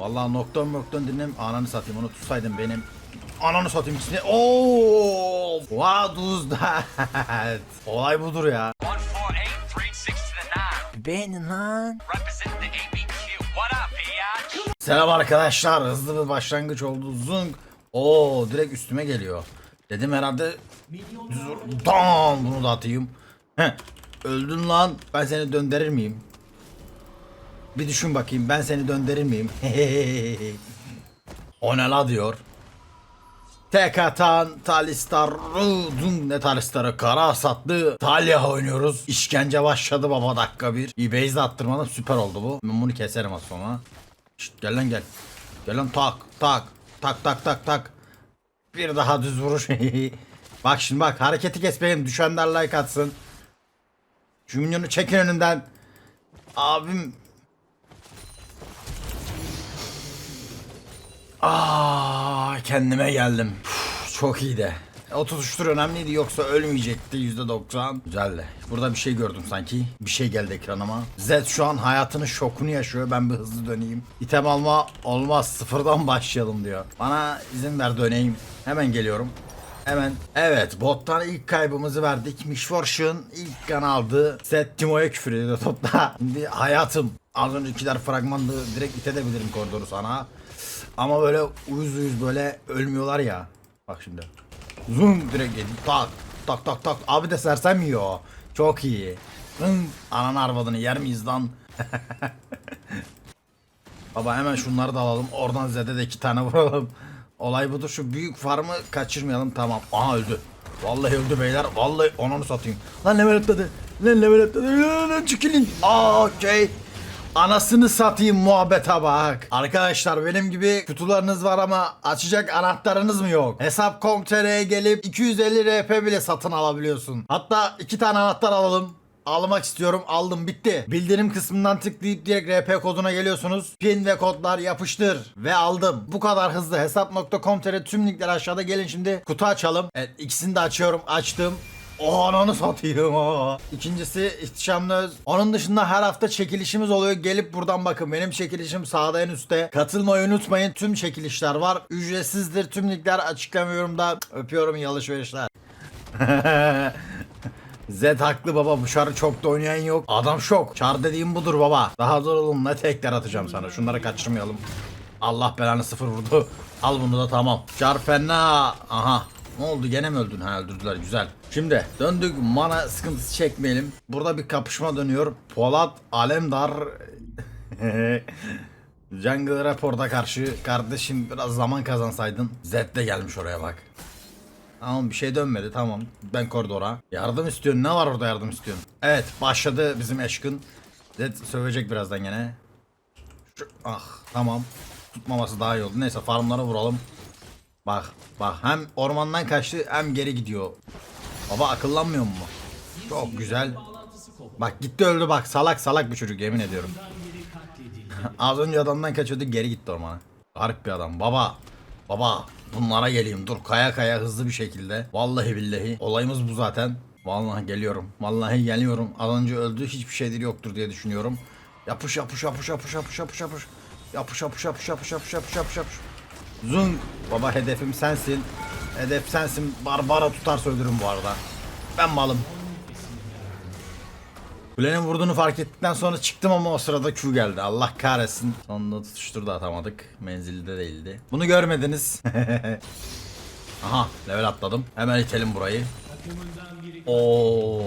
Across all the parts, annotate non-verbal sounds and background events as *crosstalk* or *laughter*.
Vallahi noktan noktan dinlem ananı satayım onu tutsaydım benim. Ananı satayım ikisini. Oo! What was *laughs* that? Olay budur ya. 148, 360 to the 9. Beğenin lan. Selam arkadaşlar. Hızlı bir başlangıç oldu. Zung. Oo direkt üstüme geliyor. Dedim herhalde Dam bunu da atayım. Heh. Öldün lan. Ben seni döndürür miyim? Bir düşün bakayım. Ben seni döndürür miyim? *laughs* o ne la diyor. Tek atan Talistar ne Talistar'ı kara satlı Talia oynuyoruz. İşkence başladı baba dakika bir. Base de attırmadım süper oldu bu. Ben bunu keserim az sonra. Şşt, gel lan gel. Gel lan tak tak tak tak tak tak. Bir daha düz vuruş. *laughs* bak şimdi bak hareketi kes benim düşenler like atsın. Şu çekin önünden. Abim. Aa kendime geldim. Uf, çok iyiydi. O tutuştur önemliydi yoksa ölmeyecekti %90. Güzeldi. Burada bir şey gördüm sanki. Bir şey geldi ekranıma. Zed şu an hayatının şokunu yaşıyor. Ben bir hızlı döneyim. İtem alma olmaz. Sıfırdan başlayalım diyor. Bana izin ver döneyim. Hemen geliyorum. Hemen. Evet bottan ilk kaybımızı verdik. Mishfortune ilk kan aldı. Set Timo'ya küfür ediyor topta. Şimdi hayatım. Az öncekiler fragmandı. Direkt itebilirim koridoru sana. Ama böyle uyuz uyuz böyle ölmüyorlar ya. Bak şimdi. Zoom direkt yedi. Tak tak tak tak. Abi de sersem yiyor. Çok iyi. Hın, Ananı arvadını yer miyiz lan? *laughs* Baba hemen şunları da alalım. Oradan Zed'e de iki tane *laughs* vuralım. Olay budur. Şu büyük farmı kaçırmayalım. Tamam. Aha öldü. Vallahi öldü beyler. Vallahi onu satayım. Lan level atladı. Lan level atladı. Lan çekilin. Aa okey. Anasını satayım muhabbete bak. Arkadaşlar benim gibi kutularınız var ama açacak anahtarınız mı yok? Hesap.com.tr'ye gelip 250 RP bile satın alabiliyorsun. Hatta iki tane anahtar alalım. Almak istiyorum. Aldım bitti. Bildirim kısmından tıklayıp direkt RP koduna geliyorsunuz. Pin ve kodlar yapıştır. Ve aldım. Bu kadar hızlı. Hesap.com.tr tüm linkler aşağıda. Gelin şimdi kutu açalım. Evet ikisini de açıyorum. Açtım. O ananı satayım o. İkincisi ihtişamlı öz. Onun dışında her hafta çekilişimiz oluyor. Gelip buradan bakın. Benim çekilişim sağda en üstte. Katılmayı unutmayın. Tüm çekilişler var. Ücretsizdir. Tüm linkler açıklama yorumda. Öpüyorum iyi alışverişler. *laughs* Zed haklı baba bu şarı çok da oynayan yok. Adam şok. Çar dediğim budur baba. Daha zor oğlum ne tekler atacağım sana. Şunları kaçırmayalım. Allah belanı sıfır vurdu. Al bunu da tamam. Çar fena. Aha. Ne oldu gene mi öldün? Ha öldürdüler güzel. Şimdi döndük mana sıkıntısı çekmeyelim. Burada bir kapışma dönüyor. Polat Alemdar *laughs* Jungle Raport'a karşı kardeşim biraz zaman kazansaydın. Zed de gelmiş oraya bak. Tamam bir şey dönmedi tamam. Ben koridora. Yardım istiyorsun. Ne var orada yardım istiyorsun? Evet başladı bizim eşkın. Zed sövecek birazdan gene. Şu, ah tamam. Tutmaması daha iyi oldu. Neyse farmlara vuralım. Bak bak hem ormandan kaçtı hem geri gidiyor. Baba akıllanmıyor mu? Çok güzel. Bak gitti öldü bak salak salak bir çocuk yemin ediyorum. *laughs* Az önce adamdan kaçıyordu geri gitti ormana. Garip bir adam baba. Baba bunlara geleyim dur kaya kaya hızlı bir şekilde. Vallahi billahi olayımız bu zaten. Vallahi geliyorum. Vallahi geliyorum. Az önce öldü hiçbir şeydir yoktur diye düşünüyorum. Yapış yapış yapış yapış yapış yapış yapış. Yapış yapış yapış yapış yapış yapış yapış yapış. Zung. Baba hedefim sensin. Hedef sensin. Barbara tutarsa ölürüm bu arada. Ben malım. Kulenin vurduğunu fark ettikten sonra çıktım ama o sırada Q geldi. Allah kahretsin. Sonunda tutuşturdu atamadık. Menzilde değildi. Bunu görmediniz. *laughs* Aha level atladım. Hemen itelim burayı. Oo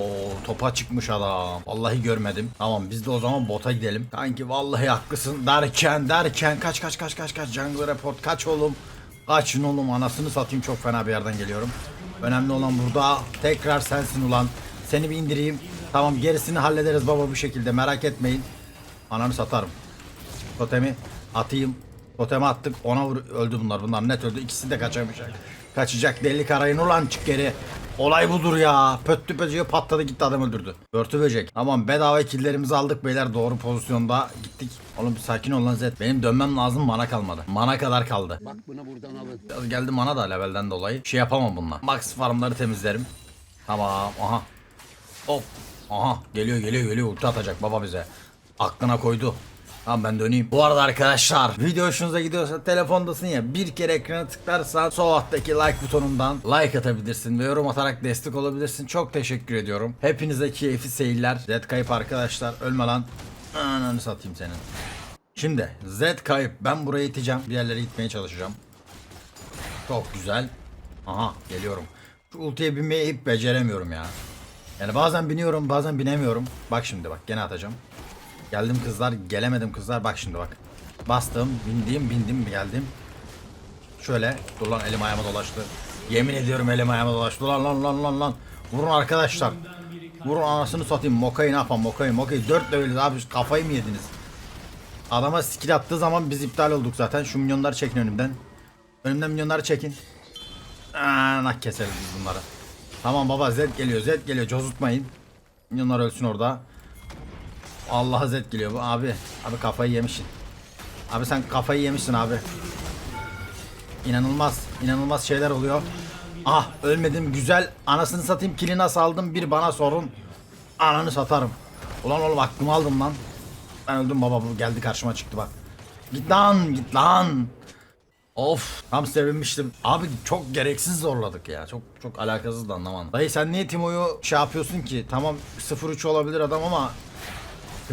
topa çıkmış adam. Vallahi görmedim. Tamam biz de o zaman bota gidelim. Kanki vallahi haklısın derken derken kaç kaç kaç kaç kaç jungle report kaç oğlum. Kaçın oğlum anasını satayım çok fena bir yerden geliyorum. Önemli olan burada tekrar sensin ulan. Seni bir indireyim. Tamam gerisini hallederiz baba bu şekilde merak etmeyin. Ananı satarım. Totemi atayım. Totemi attık. Ona vur öldü bunlar. Bunlar net öldü. İkisi de kaçamayacak. Kaçacak deli karayın ulan çık geri. Olay budur ya. Pöttü böceği patladı gitti adam öldürdü. Örtü böcek. Tamam bedava killerimizi aldık beyler doğru pozisyonda gittik. Oğlum sakin ol lan Zed. Benim dönmem lazım mana kalmadı. Mana kadar kaldı. Bak bunu buradan alın. Biraz geldi mana da levelden dolayı. Şey yapamam bununla. Max farmları temizlerim. Tamam aha. Hop. Aha geliyor geliyor geliyor ulti atacak baba bize. Aklına koydu. Tamam ben döneyim. Bu arada arkadaşlar video hoşunuza gidiyorsa telefondasın ya bir kere ekrana tıklarsan sol alttaki like butonundan like atabilirsin ve yorum atarak destek olabilirsin. Çok teşekkür ediyorum. Hepinize keyifli seyirler. Zed kayıp arkadaşlar ölme lan. Ananı satayım senin. Şimdi Z kayıp ben buraya iteceğim. Bir yerlere gitmeye çalışacağım. Çok güzel. Aha geliyorum. Şu ultiye binmeyi hep beceremiyorum ya. Yani bazen biniyorum bazen binemiyorum. Bak şimdi bak gene atacağım. Geldim kızlar gelemedim kızlar bak şimdi bak. Bastım bindim bindim geldim. Şöyle dur lan elim ayağıma dolaştı. Yemin ediyorum elim ayağıma dolaştı lan lan lan lan lan. Vurun arkadaşlar. Vurun anasını satayım. Mokayı ne yapalım Mokayı Mokayı. Dört leveliz abi kafayı mı yediniz? Adama skill attığı zaman biz iptal olduk zaten. Şu minyonları çekin önümden. Önümden minyonları çekin. Aa, nak keseriz biz bunları. Tamam baba Z geliyor Z geliyor cozutmayın. Minyonlar ölsün orada. Allah'a Z geliyor bu abi. Abi kafayı yemişsin. Abi sen kafayı yemişsin abi. İnanılmaz. inanılmaz şeyler oluyor. Ah ölmedim güzel. Anasını satayım kili nasıl aldım bir bana sorun. Ananı satarım. Ulan oğlum aklımı aldım lan. Ben öldüm baba bu geldi karşıma çıktı bak. Git lan git lan. Of tam sevinmiştim. Abi çok gereksiz zorladık ya. Çok çok alakasız da anlamadım. Dayı sen niye Timo'yu şey yapıyorsun ki? Tamam 0-3 olabilir adam ama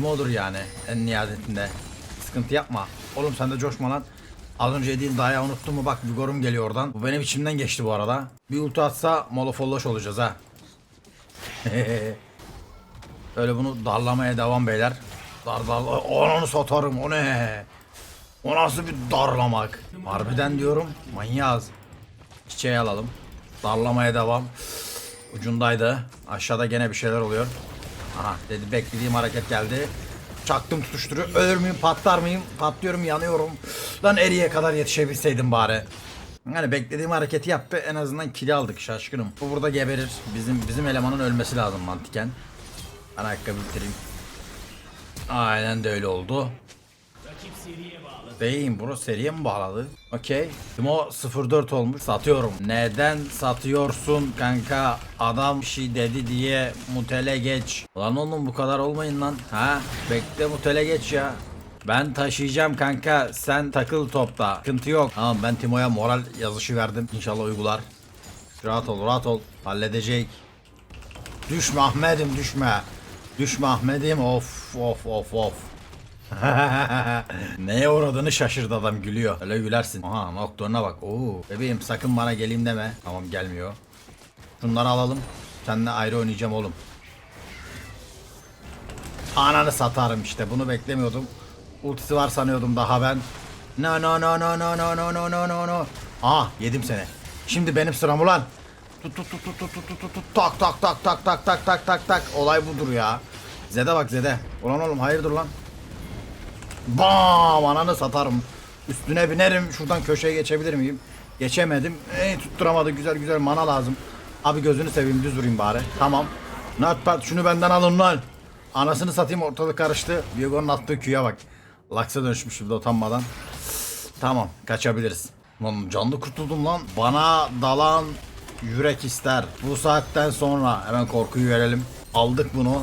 Timo'dur yani en nihayetinde. Sıkıntı yapma. Oğlum sen de coşma lan. Az önce yediğim dayağı unuttun mu? Bak Vigor'um geliyor oradan. Bu benim içimden geçti bu arada. Bir ulti atsa molofolloş olacağız ha. *laughs* Öyle bunu darlamaya devam beyler. Dar dar onu satarım o ne? O nasıl bir darlamak? Harbiden diyorum manyağız. Çiçeği alalım. Darlamaya devam. Ucundaydı. Aşağıda gene bir şeyler oluyor. Aha dedi beklediğim hareket geldi. Çaktım tutuşturuyor. Ölür müyüm patlar mıyım? Patlıyorum yanıyorum. Lan eriye kadar yetişebilseydim bari. Yani beklediğim hareketi yaptı. En azından kili aldık şaşkınım. Bu burada geberir. Bizim bizim elemanın ölmesi lazım mantıken. Ben ayakkabı bitireyim. Aynen de öyle oldu. Beyim bro seriye mi bağladı? Okey. Timo 04 olmuş. Satıyorum. Neden satıyorsun kanka? Adam bir şey dedi diye mutele geç. Lan oğlum bu kadar olmayın lan. Ha? Bekle mutele geç ya. Ben taşıyacağım kanka. Sen takıl topta. Sıkıntı yok. Tamam ben Timo'ya moral yazışı verdim. İnşallah uygular. Rahat ol rahat ol. Halledecek. Düşme Ahmet'im düşme. Düşme Ahmet'im of of of of. *laughs* Neye uğradığını şaşırdı adam gülüyor. Öyle gülersin. Aha noktoruna bak. Oo bebeğim sakın bana geleyim deme. Tamam gelmiyor. Şunları alalım. Seninle ayrı oynayacağım oğlum. Ananı satarım işte. Bunu beklemiyordum. Ultisi var sanıyordum daha ben. No no no no no no no no no no no. Aa yedim seni. Şimdi benim sıram ulan. Tut tut tut tut tut tut tut tak tak tak tak tak tak tak tak tak. Olay budur ya. Zede bak Zede. Ulan oğlum hayırdır lan. Bam ananı satarım. Üstüne binerim. Şuradan köşeye geçebilir miyim? Geçemedim. Ey tutturamadı. Güzel güzel mana lazım. Abi gözünü seveyim düz vurayım bari. Tamam. Notepad şunu benden alın lan. Anasını satayım ortalık karıştı. Diego'nun attığı küye bak. Laksa dönüşmüş bir de utanmadan. Tamam kaçabiliriz. Lan canlı kurtuldum lan. Bana dalan yürek ister. Bu saatten sonra hemen korkuyu verelim. Aldık bunu.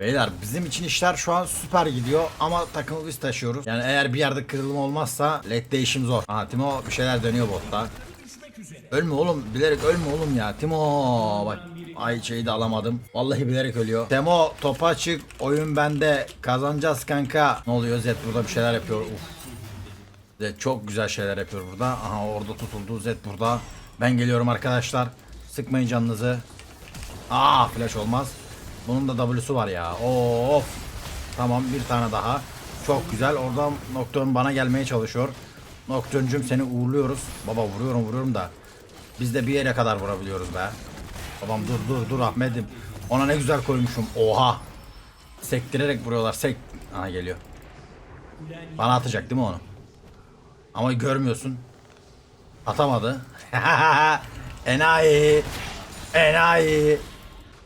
Beyler bizim için işler şu an süper gidiyor ama takımı biz taşıyoruz. Yani eğer bir yerde kırılma olmazsa late işim zor. Aha Timo bir şeyler dönüyor botta. Ölme oğlum bilerek ölme oğlum ya. Timo bak ay şeyi de alamadım. Vallahi bilerek ölüyor. Temo topa açık oyun bende kazanacağız kanka. Ne oluyor Zed burada bir şeyler yapıyor. Uf. Zed çok güzel şeyler yapıyor burada. Aha orada tutuldu Zed burada. Ben geliyorum arkadaşlar. Sıkmayın canınızı. Aa flash olmaz. Bunun da W'su var ya. Of. Tamam bir tane daha. Çok güzel. Oradan Nocturne bana gelmeye çalışıyor. Nocturne'cüm seni uğurluyoruz. Baba vuruyorum vuruyorum da. Biz de bir yere kadar vurabiliyoruz be. Babam dur dur dur Ahmet'im. Ona ne güzel koymuşum. Oha. Sektirerek vuruyorlar. Sek... Aha geliyor. Bana atacak değil mi onu? Ama görmüyorsun. Atamadı. *laughs* Enayi. Enayi.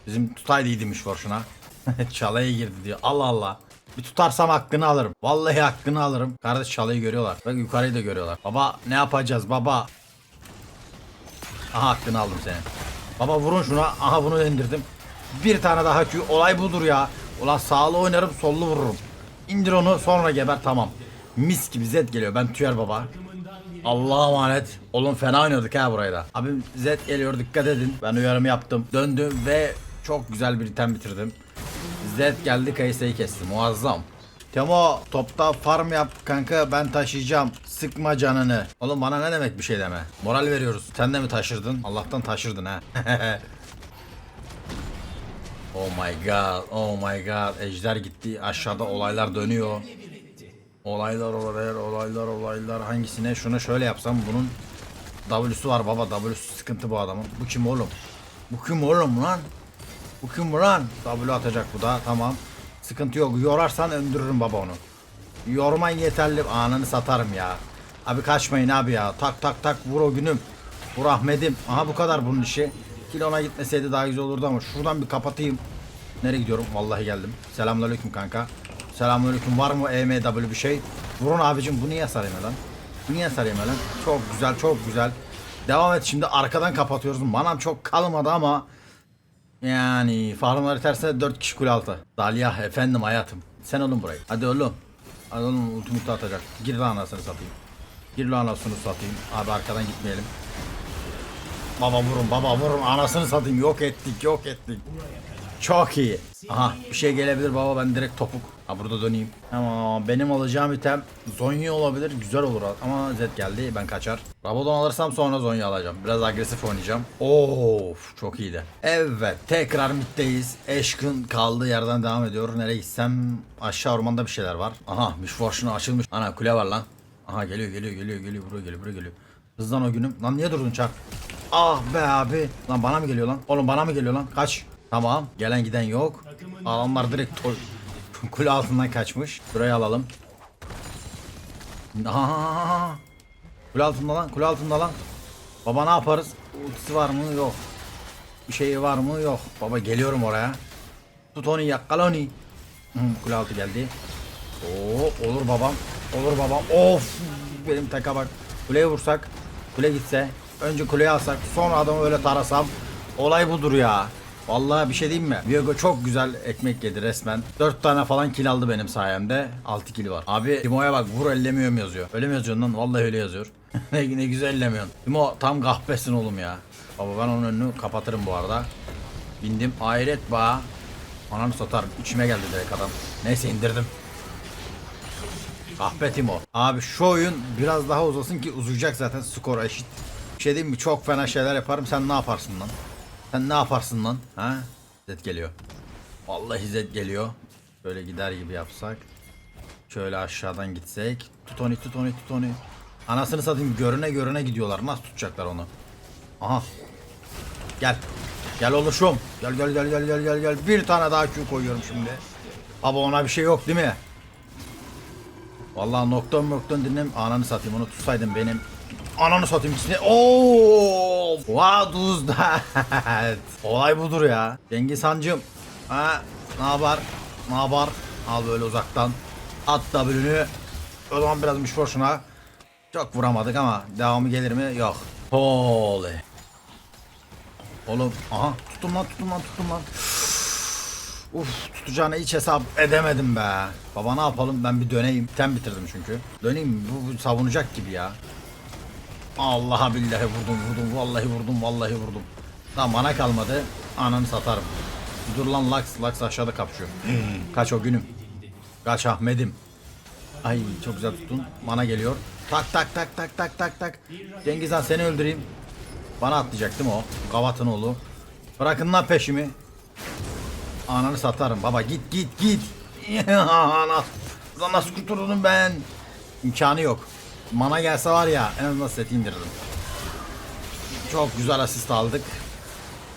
Bizim tutaydı iyiymiş boşuna. *laughs* Çalaya girdi diyor. Allah Allah. Bir tutarsam hakkını alırım. Vallahi hakkını alırım. Kardeş çalayı görüyorlar. Bak yukarıyı da görüyorlar. Baba ne yapacağız baba? Aha hakkını aldım senin. Baba vurun şuna. Aha bunu indirdim. Bir tane daha ki olay budur ya. Ulan sağlı oynarım sollu vururum. İndir onu sonra geber tamam. Mis gibi Zed geliyor. Ben Tüyer baba. Allah'a emanet. Oğlum fena oynadık ha burayı da. Abim Zed geliyor dikkat edin. Ben uyarımı yaptım. Döndüm ve çok güzel bir item bitirdim. Zed geldi Kayse'yi kesti. Muazzam. Temo topta farm yap kanka ben taşıyacağım. Sıkma canını. Oğlum bana ne demek bir şey deme. Moral veriyoruz. Sen de mi taşırdın? Allah'tan taşırdın ha. *laughs* oh my god. Oh my god. Ejder gitti. Aşağıda olaylar dönüyor. Olaylar olaylar olaylar olaylar hangisine şunu şöyle yapsam bunun W'su var baba W'su sıkıntı bu adamın. Bu kim oğlum? Bu kim oğlum lan? Bu kim lan? W atacak bu da tamam. Sıkıntı yok. Yorarsan öldürürüm baba onu. Yorman yeterli. Ananı satarım ya. Abi kaçmayın abi ya. Tak tak tak vur o günüm. Vur Ahmet'im. Aha bu kadar bunun işi. Kilona gitmeseydi daha güzel olurdu ama şuradan bir kapatayım. Nereye gidiyorum? Vallahi geldim. Selamünaleyküm kanka. Selamünaleyküm. Var mı EMW bir şey? Vurun abicim. Bu niye sarayım lan? Bu niye sarayım lan? Çok güzel, çok güzel. Devam et şimdi arkadan kapatıyoruz. Manam çok kalmadı ama yani farmları terse 4 kişi kule altı. Dalia efendim hayatım. Sen olun burayı. Hadi oğlum. Hadi oğlum ultimate atacak. Gir lan anasını satayım. Gir lan anasını satayım. Abi arkadan gitmeyelim. Baba vurun baba vurun anasını satayım. Yok ettik yok ettik. Çok iyi. Aha bir şey gelebilir baba ben direkt topuk. Ha burada döneyim. Ama benim alacağım item Zonya olabilir güzel olur ama Zed geldi ben kaçar. Rabadon alırsam sonra Zonya alacağım. Biraz agresif oynayacağım. Of çok iyiydi. Evet tekrar middeyiz. Eşkın kaldığı yerden devam ediyor. Nereye gitsem aşağı ormanda bir şeyler var. Aha Mishfortune'a açılmış. Ana kule var lan. Aha geliyor geliyor geliyor geliyor buraya geliyor buraya geliyor. Hızlan o günüm. Lan niye durdun çarp? Ah be abi. Lan bana mı geliyor lan? Oğlum bana mı geliyor lan? Kaç. Tamam. Gelen giden yok. Adamlar direkt. *laughs* Kule altından kaçmış. Burayı alalım. Aha. Kule altında lan. Kule altında lan. Baba ne yaparız? Ultisi var mı? Yok. Bir şey var mı? Yok. Baba geliyorum oraya. Tut onu yakala onu. Hı, kule altı geldi. Oo, olur babam. Olur babam. Of. Benim teka bak. Kuleye vursak. Kule gitse. Önce kuleyi alsak. Sonra adamı öyle tarasam. Olay budur ya. Vallahi bir şey diyeyim mi? Viego çok güzel ekmek yedi resmen. 4 tane falan kill aldı benim sayemde. 6 kill var. Abi Timo'ya bak vur ellemiyorum yazıyor. Öyle mi yazıyorsun lan? Vallahi öyle yazıyor. *laughs* ne, ne güzel ellemiyorsun. Timo tam kahpesin oğlum ya. Baba ben onun önünü kapatırım bu arada. Bindim. Hayret ba. Ananı satarım. İçime geldi direkt adam. Neyse indirdim. Kahpe Timo. Abi şu oyun biraz daha uzasın ki uzayacak zaten skor eşit. Bir şey diyeyim mi? Çok fena şeyler yaparım. Sen ne yaparsın lan? Sen ne yaparsın lan? Ha? Zed geliyor. Vallahi Zed geliyor. Böyle gider gibi yapsak. Şöyle aşağıdan gitsek. Tut onu tut onu tut onu. Anasını satayım görüne görüne gidiyorlar. Nasıl tutacaklar onu? Aha. Gel. Gel oluşum. Gel gel gel gel gel gel gel. Bir tane daha Q koyuyorum şimdi. Ama ona bir şey yok değil mi? Vallahi nokton nokton dinlem ananı satayım onu tutsaydım benim ananı satayım içine ooo what was that olay budur ya. Cengiz Hancım. Ha ne yapar ne yapar al böyle uzaktan. At W'nü. O zaman biraz Mishfortune'a çok vuramadık ama devamı gelir mi? Yok. Holy oğlum aha tuttum lan tuttum lan tuttum lan. Uf tutacağını hiç hesap edemedim be. Baba ne yapalım? Ben bir döneyim. Tem bitirdim çünkü. Döneyim bu, bu savunacak gibi ya. Allah'a billahi vurdum vurdum vallahi vurdum vallahi vurdum. Tamam bana kalmadı. Ananı satarım. Dur lan Lux Lux aşağıda kapışıyor. Kaç o günüm. Kaç Ahmet'im. Ay çok güzel tuttun. Bana geliyor. Tak tak tak tak tak tak tak. Cengiz Han seni öldüreyim. Bana atlayacak değil mi o? Gavatın oğlu. Bırakın lan peşimi. Ananı satarım baba git git git. *laughs* Nasıl kurtulurum ben? İmkanı yok. Mana gelse var ya en azından set indirdim. Çok güzel asist aldık.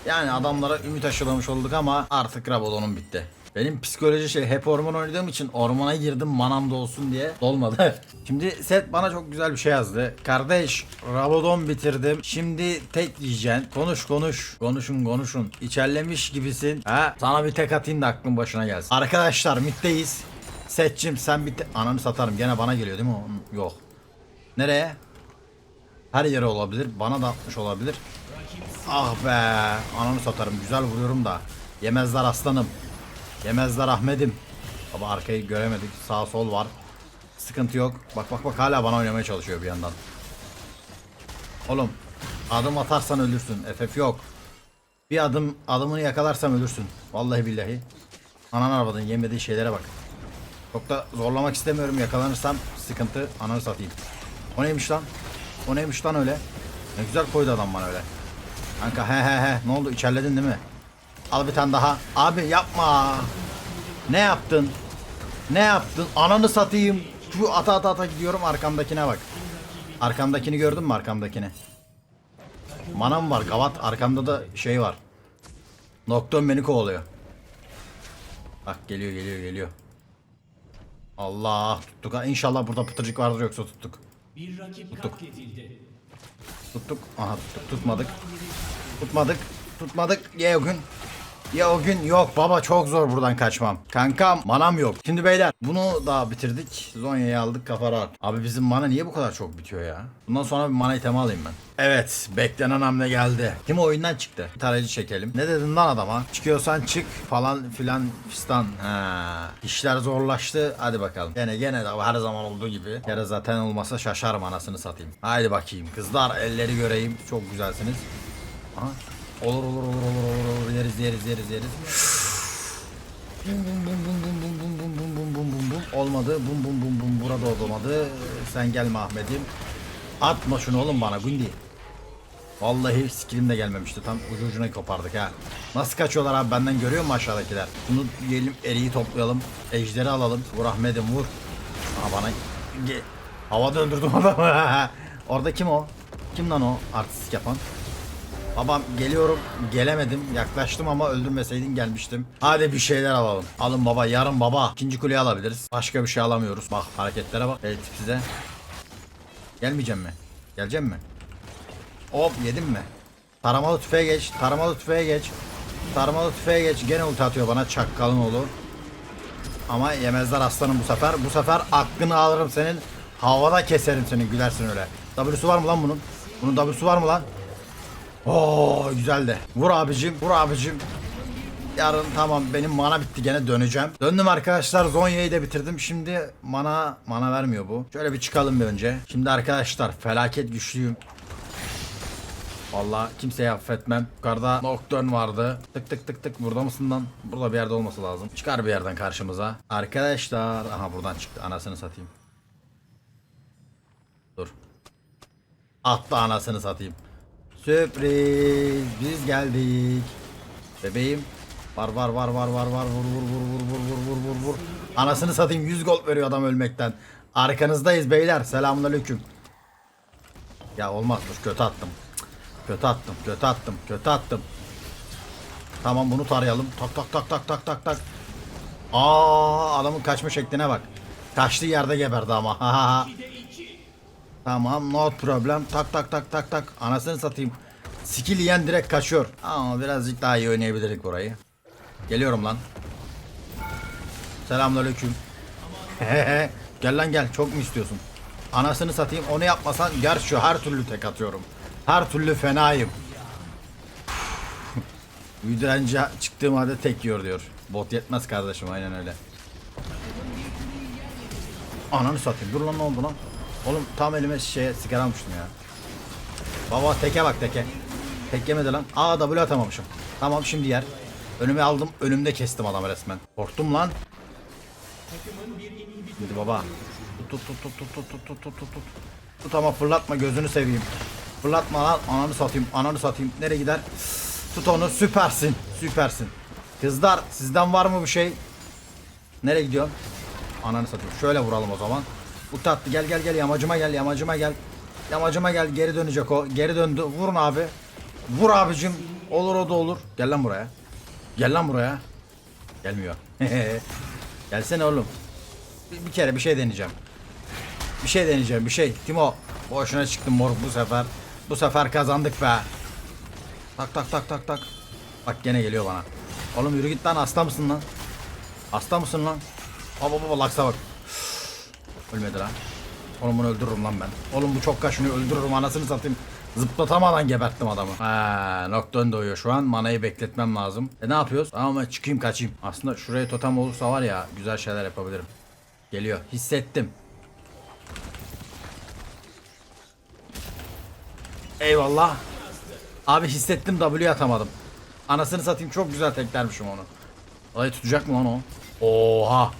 Yani adamlara ümit aşılamış olduk ama artık Rabadon'un bitti. Benim psikoloji şey hep orman oynadığım için ormana girdim manam da olsun diye dolmadı. *laughs* Şimdi set bana çok güzel bir şey yazdı. Kardeş Rabadon bitirdim. Şimdi tek yiyeceksin. Konuş konuş. Konuşun konuşun. İçerlemiş gibisin. Ha sana bir tek atayım da aklın başına gelsin. Arkadaşlar middeyiz. Setçim sen bir Ananı satarım gene bana geliyor değil mi? Yok. Nereye? Her yere olabilir. Bana da atmış olabilir. Ah be. Ananı satarım. Güzel vuruyorum da. Yemezler aslanım. Yemezler Ahmet'im. Ama arkayı göremedik. Sağ sol var. Sıkıntı yok. Bak bak bak hala bana oynamaya çalışıyor bir yandan. Oğlum adım atarsan ölürsün. FF yok. Bir adım adımını yakalarsam ölürsün. Vallahi billahi. Anan arabadan yemediği şeylere bak. Çok da zorlamak istemiyorum. Yakalanırsam sıkıntı. Ananı satayım. O neymiş lan? O neymiş lan öyle? Ne güzel koydu adam bana öyle. Kanka he he he. Ne oldu? İçerledin değil mi? Al bir tane daha. Abi yapma. Ne yaptın? Ne yaptın? Ananı satayım. Şu ata ata ata gidiyorum arkamdakine bak. Arkamdakini gördün mü arkamdakini? Manam var gavat arkamda da şey var. Nokton beni kovalıyor. Bak geliyor geliyor geliyor. Allah tuttuk. İnşallah burada pıtırcık vardır yoksa tuttuk. Bir rakip tuttuk. katledildi. Tuttuk. Aha tuttuk. Tutmadık. Tutmadık. Tutmadık. Yeogun. Ya o gün yok baba çok zor buradan kaçmam. Kankam manam yok. Şimdi beyler bunu da bitirdik. Zonya'yı aldık kafa rahat. Abi bizim mana niye bu kadar çok bitiyor ya? Bundan sonra bir mana itemi alayım ben. Evet beklenen hamle geldi. Kim oyundan çıktı? Tarayıcı çekelim. Ne dedin lan adama? Çıkıyorsan çık falan filan fistan. Ha. İşler zorlaştı. Hadi bakalım. Gene gene de her zaman olduğu gibi. Kere zaten olmasa şaşarım anasını satayım. Haydi bakayım. Kızlar elleri göreyim. Çok güzelsiniz. Aha. Olur olur olur olur olur olur yeriz yeriz yeriz yeriz. Bum bum bum bum bum bum bum bum bum bum bum bum bum olmadı bum bum bum bum burada olmadı sen gelme Ahmet'im atma şunu oğlum bana Gundi Vallahi skillim de gelmemişti tam ucu ucuna kopardık ha Nasıl kaçıyorlar abi benden görüyor mu aşağıdakiler Bunu yiyelim eriği toplayalım Ejderi alalım vur Ahmet'im vur Aha bana ge Havada öldürdüm adamı Orada kim o Kim lan o artistik yapan Babam geliyorum gelemedim yaklaştım ama öldürmeseydin gelmiştim. Hadi bir şeyler alalım. Alın baba yarın baba. İkinci kuleyi alabiliriz. Başka bir şey alamıyoruz. Bak hareketlere bak. Evet size. Gelmeyeceğim mi? Geleceğim mi? Hop yedim mi? Taramalı tüfeğe geç. Taramalı tüfeğe geç. Taramalı tüfeğe geç. Gene ulti atıyor bana çakkalın oğlu. Ama yemezler aslanım bu sefer. Bu sefer aklını alırım senin. Havada keserim senin gülersin öyle. W'su var mı lan bunun? Bunun W'su var mı lan? Oo güzel de. Vur abicim, vur abicim. Yarın tamam benim mana bitti gene döneceğim. Döndüm arkadaşlar Zonya'yı da bitirdim. Şimdi mana mana vermiyor bu. Şöyle bir çıkalım bir önce. Şimdi arkadaşlar felaket güçlüyüm. Vallahi kimseyi affetmem. Yukarıda Nocturne vardı. Tık tık tık tık burada mısın lan? Burada bir yerde olması lazım. Çıkar bir yerden karşımıza. Arkadaşlar. Aha buradan çıktı. Anasını satayım. Dur. Atla anasını satayım. Sürpriz. Biz geldik. Bebeğim. Var var var var var var vur vur vur vur vur vur vur vur vur. Anasını satayım 100 gol veriyor adam ölmekten. Arkanızdayız beyler. Selamünaleyküm. Ya olmaz dur kötü attım. Kötü attım, kötü attım, kötü attım. Tamam bunu tarayalım. Tak tak tak tak tak tak tak. Aa adamın kaçma şekline bak. Kaçtığı yerde geberdi ama. *laughs* Tamam not problem. Tak tak tak tak tak. Anasını satayım. Skill yiyen direkt kaçıyor. Ama birazcık daha iyi oynayabilirdik burayı. Geliyorum lan. Selamünaleyküm. gel lan gel. Çok mu istiyorsun? Anasını satayım. Onu yapmasan gerçi her türlü tek atıyorum. Her türlü fenayım. *laughs* Büyüdürenci çıktığım halde tek yiyor diyor. Bot yetmez kardeşim aynen öyle. Ananı satayım. Dur lan ne oldu lan? Oğlum tam elime şeye sigara almıştım ya. Baba teke bak teke. Tek yemedi lan. Aa W atamamışım. Tamam şimdi yer. Önüme aldım. Önümde kestim adamı resmen. Korktum lan. Şimdi baba. Tut tut tut tut tut tut tut tut tut tut. Ama fırlatma gözünü seveyim. Fırlatma lan. Ananı satayım. Ananı satayım. Nereye gider? Tut onu. Süpersin. Süpersin. Kızlar sizden var mı bir şey? Nereye gidiyorsun? Ananı satayım. Şöyle vuralım o zaman. Bu tatlı gel gel gel yamacıma gel yamacıma gel. Yamacıma gel geri dönecek o. Geri döndü. Vurun abi. Vur abicim. Olur o da olur. Gel lan buraya. Gel lan buraya. Gelmiyor. *laughs* Gelsene oğlum. Bir, bir kere bir şey deneyeceğim. Bir şey deneyeceğim bir şey. Timo. Boşuna çıktım moruk bu sefer. Bu sefer kazandık be. Tak tak tak tak tak. Bak gene geliyor bana. Oğlum yürü git lan hasta mısın lan? Hasta mısın lan? Baba baba laksa bak. Ölmedi lan. Oğlum bunu öldürürüm lan ben. Oğlum bu çok kaşınıyor öldürürüm anasını satayım. Zıplatamadan geberttim adamı. Ha, Nocturne doğuyor şu an. Manayı bekletmem lazım. E ne yapıyoruz? Ama çıkayım kaçayım. Aslında şuraya totem olursa var ya güzel şeyler yapabilirim. Geliyor. Hissettim. Eyvallah. Abi hissettim W atamadım. Anasını satayım çok güzel teklermişim onu. Ay tutacak mı lan o? Oha.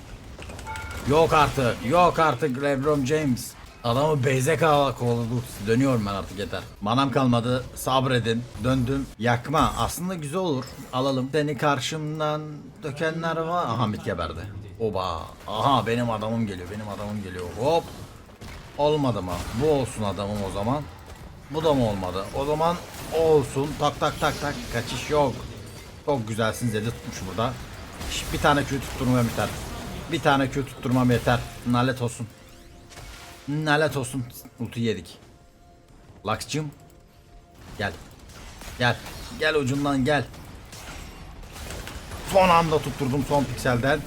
Yok artık. Yok artık LeBron James. Adamı beyze kovaladı. Dönüyorum ben artık yeter. Manam kalmadı. Sabredin. Döndüm. Yakma. Aslında güzel olur. Alalım. Seni karşımdan dökenler var. Aha mit geberdi. Oba. Aha benim adamım geliyor. Benim adamım geliyor. Hop. Olmadı mı? Bu olsun adamım o zaman. Bu da mı olmadı? O zaman olsun. Tak tak tak tak. Kaçış yok. Çok güzelsin Zed'i tutmuş burada. Bir tane Q tutturmam yeter. Bir tane Q tutturmam yeter. Nalet olsun. Nalet olsun. Ulti yedik. Laks'cığım. Gel. Gel. Gel ucundan gel. Son anda tutturdum son pikselden.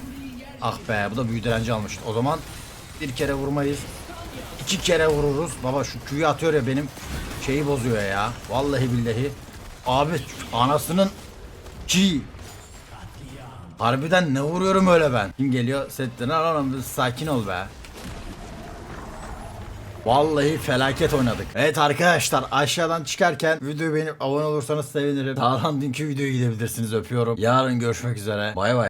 Ah be bu da büyü direnci almıştı. O zaman bir kere vurmayız. İki kere vururuz. Baba şu Q'yu atıyor ya benim şeyi bozuyor ya. Vallahi billahi. Abi anasının ki Harbiden ne vuruyorum öyle ben? Kim geliyor? Setten alalım sakin ol be. Vallahi felaket oynadık. Evet arkadaşlar aşağıdan çıkarken videoyu beğenip abone olursanız sevinirim. Sağdan dünkü videoya gidebilirsiniz öpüyorum. Yarın görüşmek üzere. Bay bay.